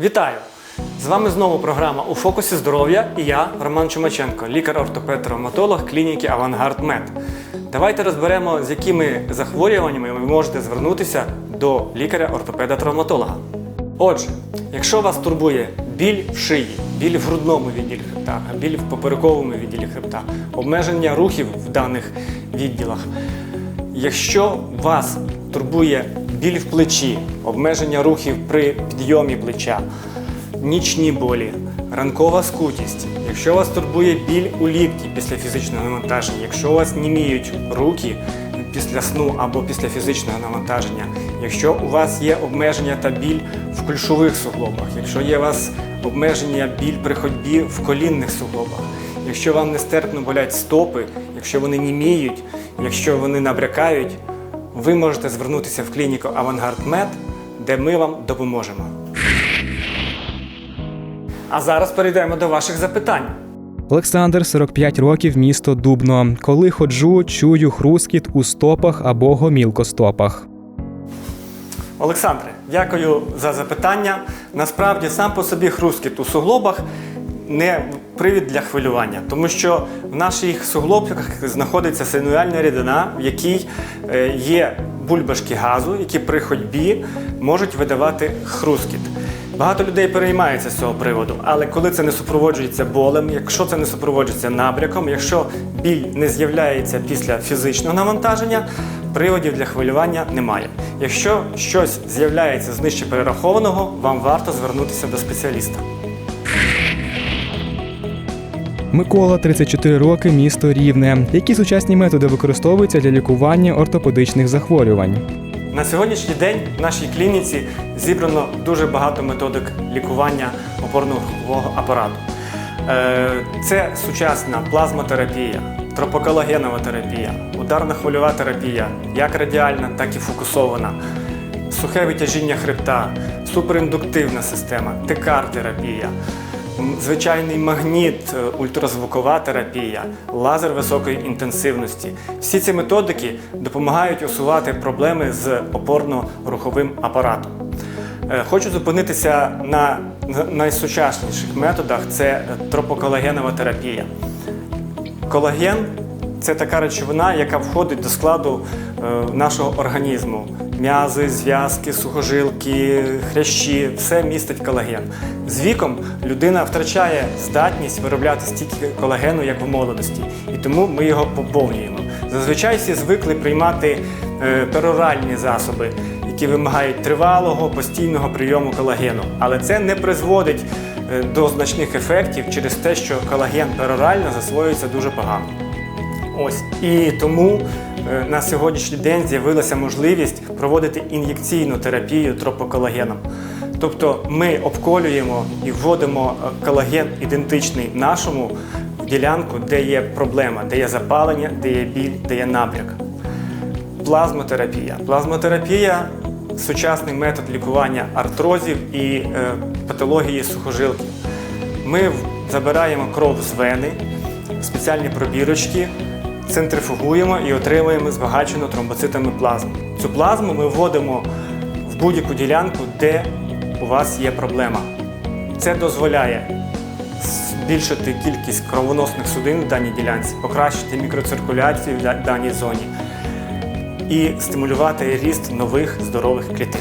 Вітаю! З вами знову програма у фокусі здоров'я і я, Роман Чумаченко, лікар-ортопед-травматолог клініки Авангард Мед. Давайте розберемо, з якими захворюваннями ви можете звернутися до лікаря-ортопеда-травматолога. Отже, якщо вас турбує біль в шиї, біль в грудному відділі хребта, біль в поперековому відділі хребта, обмеження рухів в даних відділах, Якщо вас турбує біль в плечі, обмеження рухів при підйомі плеча, нічні болі, ранкова скутість, якщо вас турбує біль у лікті після фізичного навантаження, якщо у вас німіють руки після сну або після фізичного навантаження, якщо у вас є обмеження та біль в кульшових суглобах, якщо є у вас обмеження біль при ходьбі в колінних суглобах, Якщо вам нестерпно болять стопи, якщо вони німіють, якщо вони набрякають, ви можете звернутися в клініку Авангард Мед, де ми вам допоможемо. А зараз перейдемо до ваших запитань. Олександр, 45 років, місто Дубно. Коли ходжу, чую хрускіт у стопах або гомілкостопах. Олександре, дякую за запитання. Насправді сам по собі хрускіт у суглобах не привід для хвилювання, тому що в наших суглобках знаходиться синуальна рідина, в якій е, є бульбашки газу, які при ходьбі можуть видавати хрускіт. Багато людей переймаються з цього приводу, але коли це не супроводжується болем, якщо це не супроводжується набряком, якщо біль не з'являється після фізичного навантаження, приводів для хвилювання немає. Якщо щось з'являється з нижче перерахованого, вам варто звернутися до спеціаліста. Микола, 34 роки, місто Рівне. Які сучасні методи використовуються для лікування ортопедичних захворювань? На сьогоднішній день в нашій клініці зібрано дуже багато методик лікування опорно-рухового апарату. Е, Це сучасна плазмотерапія, тропоколагенова терапія, ударна хвильова терапія, як радіальна, так і фокусована, сухе витяжіння хребта, суперіндуктивна система, ТКАР-терапія, м, звичайний магніт, е, ультразвукова терапія, лазер високої інтенсивності. Всі ці методики допомагають усувати проблеми з опорно-руховим апаратом. Е, Хочу зупинитися на на найсучасніших методах це е, тропоколагенова терапія. Колаген це така речовина, яка входить до складу нашого організму. М'язи, зв'язки, сухожилки, хрящі все містить колаген. З віком людина втрачає здатність виробляти стільки колагену, як в молодості, і тому ми його поповнюємо. Зазвичай всі звикли приймати е, пероральні засоби, які вимагають тривалого постійного прийому колагену. Але це не призводить е, до значних ефектів через те, що колаген перорально засвоюється дуже погано. Ось і тому на сьогоднішній день з'явилася можливість проводити ін'єкційну терапію тропоколагеном. Тобто ми обколюємо і вводимо е, колаген ідентичний нашому в ділянку, де є проблема, де є запалення, де є біль, де є набряк. Плазмотерапія. Плазмотерапія сучасний метод лікування артрозів і е, патології сухожилків. Ми забираємо кров з вени, спеціальні пробірочки, центрифугуємо і отримуємо збагачену тромбоцитами плазму. Цю плазму ми вводимо в будь-яку ділянку, де у вас є проблема. Це дозволяє збільшити кількість кровоносних судин в даній ділянці, покращити мікроциркуляцію в даній зоні і стимулювати ріст нових здорових клітин.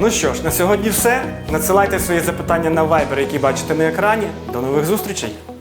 Ну що ж, на сьогодні все. Надсилайте свої запитання на Viber, які бачите на екрані. До нових зустрічей!